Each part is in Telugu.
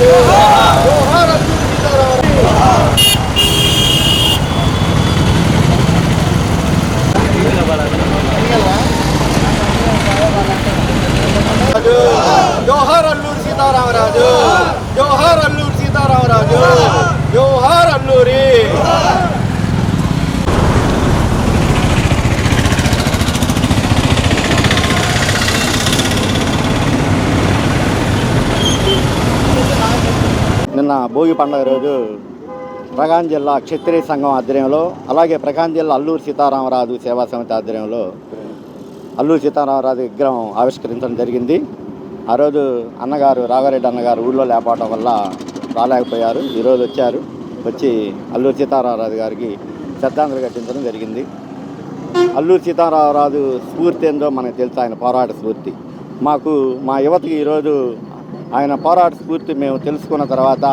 Doha! జోహార్ అల్లూరి సీతారామరాజు. జోహార్ అల్లూరి సీతారామరాజు. జోహార్ అల్లూరి నిన్న భోగి పండుగ రోజు ప్రకాశం జిల్లా క్షత్రియ సంఘం ఆధ్వర్యంలో అలాగే ప్రకాశం జిల్లా అల్లూరు సీతారామరాజు సేవా సమితి ఆధ్వర్యంలో అల్లూరు సీతారామరాజు విగ్రహం ఆవిష్కరించడం జరిగింది. ఆ రోజు అన్నగారు రాఘారెడ్డి అన్నగారు ఊళ్ళో లేకపోవడం వల్ల రాలేకపోయారు. ఈరోజు వచ్చారు. వచ్చి అల్లూరు సీతారామరాజు గారికి శ్రద్ధాంజలి ఘటించడం జరిగింది. అల్లూరు సీతారామరాజు స్ఫూర్తి ఏందో మనకు తెలుసు. ఆయన పోరాట స్ఫూర్తి. మాకు మా యువతకి ఈరోజు ఆయన పోరాట స్ఫూర్తి మేము తెలుసుకున్న తర్వాత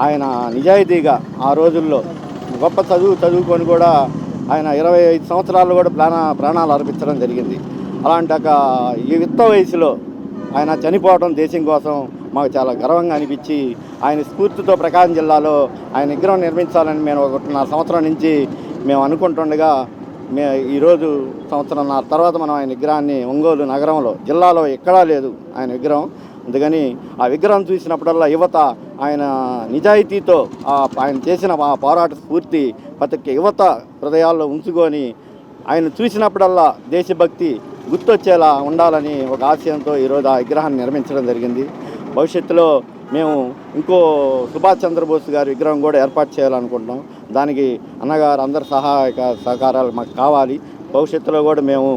ఆయన నిజాయితీగా ఆ రోజుల్లో గొప్ప చదువు చదువుకొని కూడా ఆయన ఇరవై ఐదు సంవత్సరాలు కూడా ప్రాణ ప్రాణాలు అర్పించడం జరిగింది. అలాంటి ఒక ఈ యుక్త వయసులో ఆయన చనిపోవడం దేశం కోసం మాకు చాలా గర్వంగా అనిపించి ఆయన స్ఫూర్తితో ప్రకాశం జిల్లాలో ఆయన విగ్రహం నిర్మించాలని మేము ఒకటిన్నర సంవత్సరం నుంచి మేము అనుకుంటుండగా మే ఈరోజు సంవత్సరంన్నర తర్వాత మనం ఆయన విగ్రహాన్ని ఒంగోలు నగరంలో జిల్లాలో ఎక్కడా లేదు ఆయన విగ్రహం. అందుకని ఆ విగ్రహం చూసినప్పుడల్లా యువత ఆయన నిజాయితీతో ఆయన చేసిన ఆ పోరాట స్ఫూర్తి ప్రతి యువత హృదయాల్లో ఉంచుకొని ఆయన చూసినప్పుడల్లా దేశభక్తి గుర్తొచ్చేలా ఉండాలని ఒక ఆశయంతో ఈరోజు ఆ విగ్రహాన్ని నిర్మించడం జరిగింది. భవిష్యత్తులో మేము ఇంకో సుభాష్ చంద్రబోస్ గారి విగ్రహం కూడా ఏర్పాటు చేయాలనుకుంటున్నాం. దానికి అన్నగారు అందరి సహాయక సహకారాలు మాకు కావాలి. భవిష్యత్తులో కూడా మేము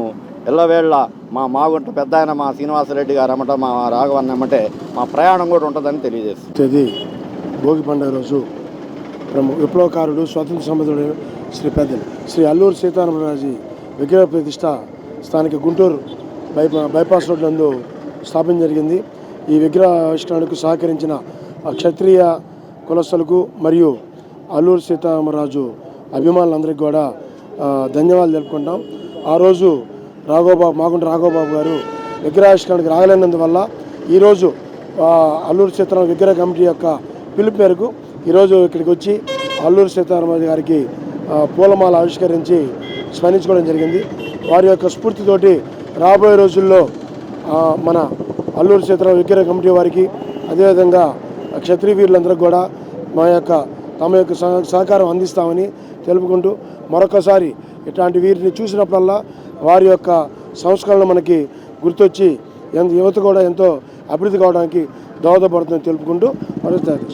ఎల్లవేళ్ళ మా మాగుంట పెద్ద ఆయన మా శ్రీనివాసరెడ్డి గారు అమ్మట మా రాఘవన్న అమ్మటే మా ప్రయాణం కూడా ఉంటుందని తెలియజేస్తుంది. తేదీ భోగి పండుగ రోజు ప్రము విప్లవకారుడు స్వాతంత్ర సమర్థుడు శ్రీ పెద్ద శ్రీ అల్లూరు సీతారామరాజు విగ్రహ ప్రతిష్ట స్థానిక గుంటూరు బైపా బైపాస్ రోడ్ నందు స్థాపన జరిగింది. ఈ విగ్రహ ఆవిష్కరణకు సహకరించిన క్షత్రియ కులస్తులకు మరియు అల్లూరు సీతారామరాజు అభిమానులందరికీ కూడా ధన్యవాదాలు తెలుపుకుంటాం ఆ రోజు రాఘోబాబు మాగుంట రాఘోబాబు గారు విగ్రహావిష్కరణకు రాగలేనందువల్ల ఈరోజు అల్లూరు సీతారామ విగ్రహ కమిటీ యొక్క పిలుపు మేరకు ఈరోజు ఇక్కడికి వచ్చి అల్లూరు సీతారామరాజు గారికి పూలమాల ఆవిష్కరించి స్మరించుకోవడం జరిగింది. వారి యొక్క స్ఫూర్తితోటి రాబోయే రోజుల్లో మన అల్లూరు సీతారామ విగ్రహ కమిటీ వారికి అదేవిధంగా క్షత్రియ వీరులందరికీ కూడా మా యొక్క తమ యొక్క సహ- సహకారం అందిస్తామని తెలుపుకుంటూ మరొకసారి ఇట్లాంటి వీరిని చూసినప్పుడల్లా వారి యొక్క సంస్కరణలు మనకి గుర్తొచ్చి ఎంత యువత కూడా ఎంతో అభివృద్ధి కావడానికి దోహదపడుతుందని తెలుపుకుంటూ మరొకసారి